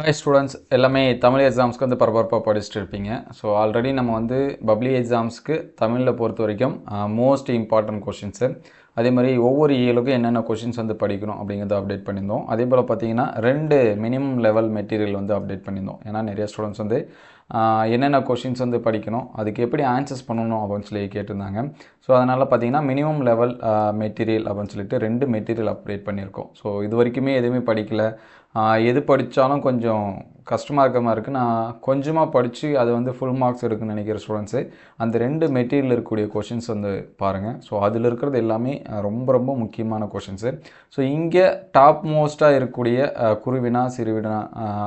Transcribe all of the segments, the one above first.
Hi students எல்லாமே தமிழ் எக்ஸாம்ஸ்க்கு வந்து பரபரப்பாக படிச்சுட்டு இருப்பீங்க. ஸோ ஆல்ரெடி நம்ம வந்து பப்ளி எக்ஸாம்ஸ்க்கு தமிழில் பொறுத்த வரைக்கும் மோஸ்ட் இம்பார்ட்டன்ட் கொஷின்ஸு அதே மாதிரி ஒவ்வொரு இயலுக்கும் என்னென்ன கொஷின்ஸ் வந்து படிக்கணும் அப்படிங்கிறத அப்டேட் பண்ணியிருந்தோம். அதே போல் பார்த்தீங்கன்னா ரெண்டு மினிமம் லெவல் மெட்டீரியல் வந்து அப்டேட் பண்ணியிருந்தோம். ஏன்னா நிறைய ஸ்டூடெண்ட்ஸ் வந்து என்னென்ன கொஷின்ஸ் வந்து படிக்கணும் அதுக்கு எப்படி ஆன்சர்ஸ் பண்ணணும் அப்படின்னு சொல்லி கேட்டிருந்தாங்க. ஸோ அதனால் பார்த்தீங்கன்னா மினிமம் லெவல் மெட்டீரியல் அப்படின்னு சொல்லிட்டு ரெண்டு மெட்டீரியல் அப்டேட் பண்ணியிருக்கோம். ஸோ இது வரைக்குமே எதுவுமே படிக்கலை. எது படித்தாலும் கொஞ்சம் கஷ்டமாக இருக்க மாதிரி இருக்குது நான் கொஞ்சமாக படித்து அது வந்து ஃபுல் மார்க்ஸ் இருக்குன்னு நினைக்கிற ஸ்டூடெண்ட்ஸு அந்த ரெண்டு மெட்டீரியல் இருக்கக்கூடிய கொஷின்ஸ் வந்து பாருங்கள் ஸோ அதில் இருக்கிறது எல்லாமே ரொம்ப ரொம்ப முக்கியமான கொஷின்ஸு ஸோ இங்கே டாப் மோஸ்ட்டாக இருக்கக்கூடிய குருவினா சிறுவினா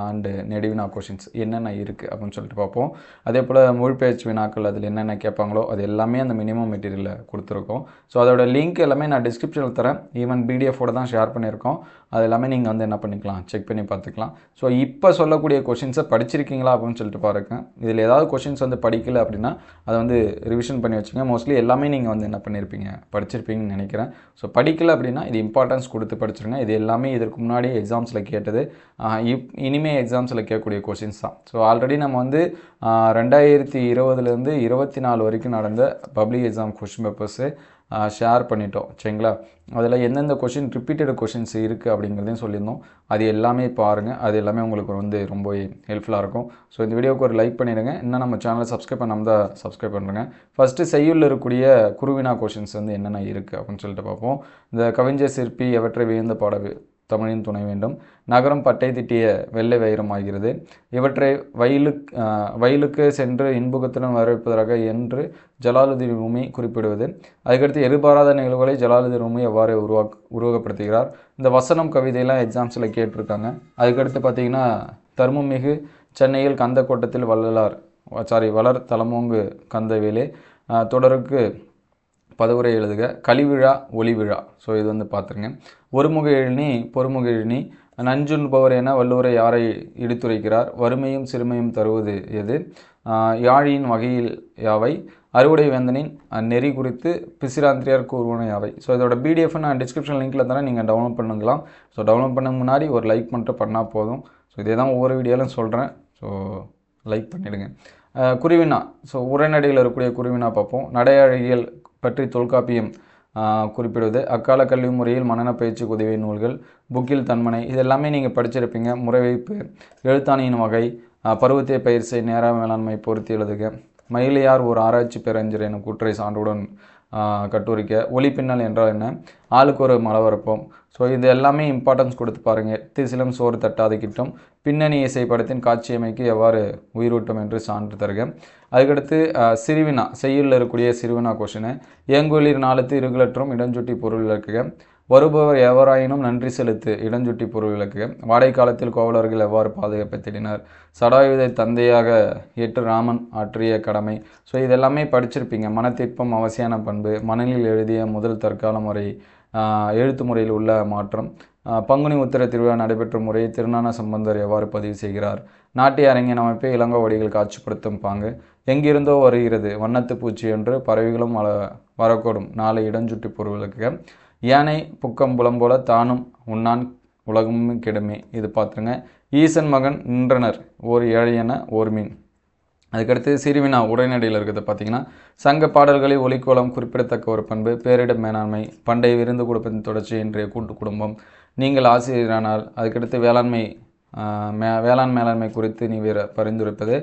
அண்டு நெடுவினா கொஷின்ஸ் என்னென்ன இருக்குது அப்படின்னு சொல்லிட்டு பார்ப்போம். அதே போல் மொழிபெயர்ச்சி வினாக்கள் அதில் என்னென்ன கேட்பாங்களோ அது எல்லாமே அந்த மினிமம் மெட்டீரியலில் கொடுத்துருக்கோம். ஸோ அதோட லிங்க் எல்லாமே நான் டிஸ்கிரிப்ஷனில் தரேன். ஈவன் பிடிஎஃபோட தான் ஷேர் பண்ணியிருக்கோம். அது எல்லாமே நீங்கள் வந்து என்ன பண்ணிக்கலாம்? செக் பண்ணி பார்த்துக்கலாம். ஸோ இப்போ சொல்லக்கூடிய கொஷின்ஸை படிச்சிருக்கீங்களா அப்படின்னு சொல்லிட்டு பாருங்க. இதில் ஏதாவது கொஷின்ஸ் வந்து படிக்கல அப்படின்னா அதை வந்து ரிவிஷன் பண்ணி வச்சுங்க. மோஸ்ட்லி எல்லாமே நீங்கள் வந்து என்ன பண்ணியிருப்பீங்க படிச்சிருப்பீங்கன்னு நினைக்கிறேன். ஸோ படிக்கல அப்படின்னா இது இம்பார்ட்டன்ஸ் கொடுத்து படிச்சிருங்க. இது எல்லாமே இதற்கு முன்னாடி எக்ஸாம்ஸில் கேட்டது. இப் இனிமேல் எக்ஸாம்ஸில் கேட்கக்கூடிய கொஷின்ஸ் தான். ஸோ ஆல்ரெடி நம்ம வந்து ரெண்டாயிரத்தி இருபதுலேருந்து இருபத்தி நாலு வரைக்கும் நடந்த public exam question papers share பண்ணிட்டோம் சரிங்களா? அதில் எந்தெந்த கொஷின் ரிப்பீட்டட் கொஷின்ஸ் இருக்குது அப்படிங்கிறதையும் சொல்லியிருந்தோம். அது எல்லாமே பாருங்கள் அது எல்லாமே உங்களுக்கு வந்து ரொம்ப ஹெல்ப்ஃபுல்லாக இருக்கும். ஸோ இந்த வீடியோவுக்கு ஒரு லைக் பண்ணிடுங்க. இன்னும் நம்ம சேனலை சப்ஸ்கிரைப் பண்ணாமல் தான் சப்ஸ்கிரைப் பண்ணுறேங்க ஃபஸ்ட்டு செய்யுளில் இருக்கக்கூடிய குருவினா கொஷின்ஸ் வந்து என்னென்ன இருக்குது அப்படின்னு சொல்லிட்டு பார்ப்போம். இந்த கவிஞர் சிற்பி எவற்றை வியந்த பாட தமிழின் துணை வேண்டும். நகரம் பட்டை திட்டிய வெள்ளை வைரம் ஆகிறது இவற்றை வயலுக்கு வயலுக்கு சென்று இன்புகத்துடன் வரவேற்பதாக என்று ஜலாலுதீன் ரூமி குறிப்பிடுவது. அதுக்கடுத்து எதிர்பாராத நிகழ்வுகளை ஜலாலுதீன் ரூமி எவ்வாறு உருவாக் உருவகப்படுத்துகிறார். இந்த வசனம் கவிதையெல்லாம் எக்ஸாம்ஸில் கேட்டிருக்காங்க. அதுக்கடுத்து பார்த்தீங்கன்னா தர்மமிகு சென்னையில் கந்த கோட்டத்தில் வள்ளலார் சாரி வளர் தலமோங்கு கந்தவேலே தொடருக்கு பதவுரை எழுதுக. கலிவிழா ஒளிவிழா. ஸோ இது வந்து பார்த்துருங்க ஒருமுக எழினி பொறுமுக எழினி நஞ்சுண்பவர் என வள்ளுவரை யாரை இடித்துரைக்கிறார்? வறுமையும் சிறுமையும் தருவது எது? யாழியின் வகையில் யாவை? அறுவடை வேந்தனின் நெறி குறித்து பிசிராந்திரியார் கூறுவன யாவை? ஸோ இதோட பிடிஎஃப் நான் டிஸ்கிரிப்ஷன் லிங்க்கில் தானே நீங்கள் டவுன்லோட் பண்ணுங்களாம் ஸோ டவுன்லோட் பண்ண முன்னாடி ஒரு லைக் பண்ணிட்டு பண்ணால் போதும். ஸோ இதே தான் ஒவ்வொரு வீடியோவிலும் சொல்கிறேன் ஸோ லைக் பண்ணிவிடுங்க குருவினா. ஸோ உரைநடையில் இருக்கக்கூடிய குருவினா பார்ப்போம். நடை அழகியல் பற்றி தொல்காப்பியம் குறிப்பிடுவது. அக்கால கல்வி முறையில் மனன பயிற்சி உதவி நூல்கள் புக்கில் தன்மனை இது எல்லாமே நீங்கள் படிச்சிருப்பீங்க. முறைவைப்பு எழுத்தாணியின் வகை ஆஹ், பருவத்தை பயிர் செய் நேர மேலாண்மை பொருத்தி எழுதுக. மயிலையார் ஒரு ஆராய்ச்சி பேரஞ்சர் என கூற்றை சான்றுடன் கட்டுரைக்க. ஒளி பின்னல் என்றால் என்ன? ஆளுக்கு ஒரு மலவரப்போம். ஸோ இது எல்லாமே இம்பார்ட்டன்ஸ் கொடுத்து பாருங்கள் திசிலம் சோறு தட்டாத கிட்டம். பின்னணி இசை படத்தின் காட்சியமைக்கு எவ்வாறு உயிரூட்டம் என்று சான்று தருக. அதுக்கடுத்து சிறுவினா. செய்யுளில் இருக்கக்கூடிய சிறுவினா கொஷினு. ஏங்குளிர் நாளத்து இருகுலற்றும் இடஞ்சுட்டி பொருள் விளக்குக வருபவர் எவராயினும் நன்றி செலுத்து இடஞ்சுட்டி பொருள்களுக்கு வாடை காலத்தில் கோவலர்கள் எவ்வாறு பாதுகாப்பை தேடினார்? சடாயுதை தந்தையாக ஏற்று ராமன் ஆற்றிய கடமை. ஸோ இதெல்லாமே படிச்சிருப்பீங்க. மனத்திற்பம் அவசியான பண்பு மணலில் எழுதிய முதல் தற்கால முறை எழுத்து முறையில் உள்ள மாற்றம். பங்குனி உத்திர திருவிழா நடைபெற்ற முறையை திருநான சம்பந்தர் எவ்வாறு பதிவு செய்கிறார்? நாட்டிய அரங்கின் அமைப்பை இளங்கோவடிகள் காட்சிப்படுத்தும் பாங்கு. எங்கிருந்தோ வருகிறது வண்ணத்து பூச்சி என்று பறவைகளும் வள வரக்கூடும். நாளை இடஞ்சுட்டி பொருளுக்கு யானை புக்கம் புலம்போல தானும் உண்ணான் உலகமும் கெடுமே. இது பார்த்துருங்க. ஈசன் மகன் நின்றனர். ஓர் ஏழையன ஓர் மீன். அதுக்கடுத்து சிறுவினா உரைநடையில் இருக்கிறது பார்த்தீங்கன்னா சங்க பாடல்களில் ஒலிக்கோலம் குறிப்பிடத்தக்க ஒரு பண்பு பேரிடம் மேலாண்மை பண்டைய விருந்து குடும்பத்தின் தொடர்ச்சி இன்றைய கூட்டு குடும்பம். நீங்கள் ஆசிரியரானால் அதுக்கடுத்து வேளாண்மை மே வேளாண் மேலாண்மை குறித்து நீ பரிந்துரைப்பது.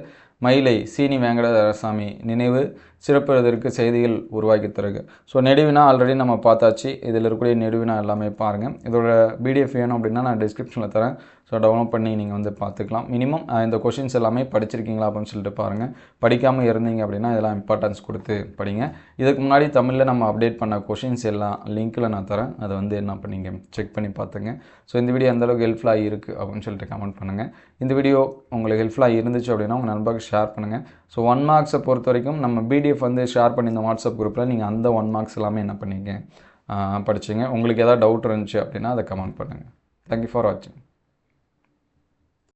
மயிலை சீனி வெங்கடசாமி நினைவு சிறப்புறதற்கு செய்திகள் உருவாக்கி தருக ஸோ நெடுவினா ஆல்ரெடி நம்ம பார்த்தாச்சு. இதில் இருக்கக்கூடிய நெடுவினா எல்லாமே பாருங்கள் இதோட பிடிஎஃப் வேணும் அப்படின்னா நான் டிஸ்கிரிப்ஷனில் தரேன். ஸோ டவுன்லோட் பண்ணி நீங்கள் வந்து பார்த்துக்கலாம். மினிமம் இந்த கொஷின்ஸ் எல்லாமே படிச்சிருக்கீங்களா அப்படின்னு சொல்லிட்டு பாருங்கள் படிக்காமல் இருந்தீங்க அப்படின்னா இதெல்லாம் இம்பார்ட்டன்ஸ் கொடுத்து படிங்க. இதுக்கு முன்னாடி தமிழில் நம்ம அப்டேட் பண்ண கொஷின்ஸ் எல்லாம் லிங்க்கில் நான் தரேன். அதை வந்து என்ன பண்ணீங்க செக் பண்ணி பார்த்துங்க. ஸோ இந்த வீடியோ எந்தளவுக்கு ஹெல்ப்ஃபுல்லாக இருக்குது அப்படின்னு சொல்லிட்டு கமெண்ட் பண்ணுங்கள் இந்த வீடியோ உங்களுக்கு ஹெல்ப்ஃபுல்லாக இருந்துச்சு அப்படின்னா உங்கள் நண்பர்கள் ஷேர் பண்ணுங்கள் ஸோ ஒன் மார்க்ஸை பொறுத்த வரைக்கும் நம்ம பிடிஎஃப் வந்து ஷேர் பண்ணி இந்த வாட்ஸ்அப் குரூப்பில் நீங்கள் அந்த ஒன் மார்க்ஸ் எல்லாமே என்ன பண்ணீங்க? படிச்சிங்க. உங்களுக்கு எதாவது டவுட் இருந்துச்சு அப்படின்னா அதை கமெண்ட் பண்ணுங்கள் தேங்க்யூ ஃபார் வாட்சிங்